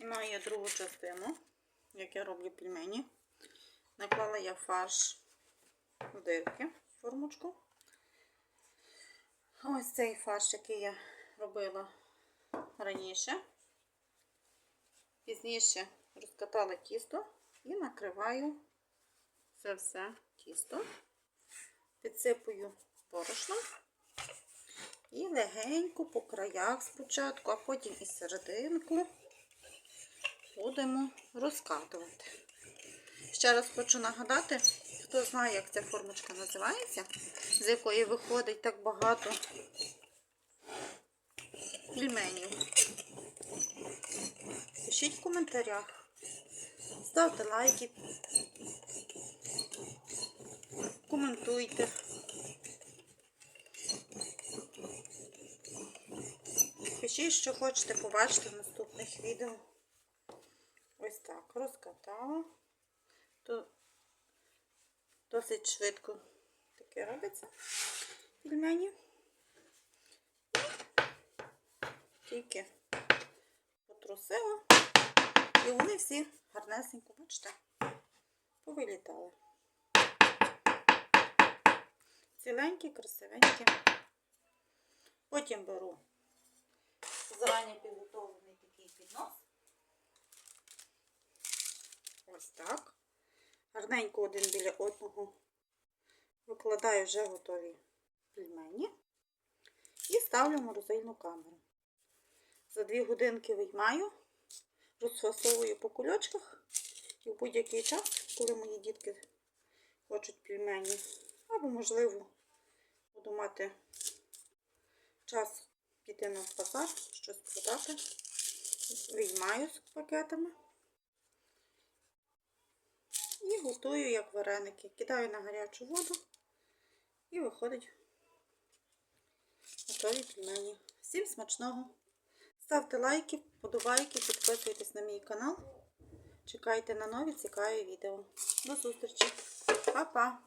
Маю другу частину, як я роблю пельмені. Наклала я фарш в дирки, в формочку. Ось цей фарш, який я робила раніше. Пізніше розкатала тісто і накриваю це все тісто, підсипую борошном і легенько по краях спочатку, а потім і серединку будемо розкатувати. Ще раз хочу нагадати, хто знає, як ця формочка називається, з якої виходить так багато пельменів. Пишіть в коментарях, ставте лайки, коментуйте. Пишіть, що хочете побачити в наступних відео. Так, розкатала. То досить швидко таке робиться пельмені. Тільки потрусила. І вони всі гарнесенько, бачите, повилітали. Ціленькі, красивенькі. Потім беру зарані підготовлений такий піднос. Ось так. Гарненько один біля одного викладаю вже готові пельмені і ставлю в морозильну камеру. За 2 годинки виймаю, розфасовую по кульочках і в будь-який час, коли мої дітки хочуть пельмені, або, можливо, буду мати час піти на базар, щось продати, виймаю з пакетами. І як вареники. Кидаю на гарячу воду і виходить готові пельмені. Всім смачного! Ставте лайки, подобайки, підписуйтесь на мій канал. Чекайте на нові цікаві відео. До зустрічі! Па-па!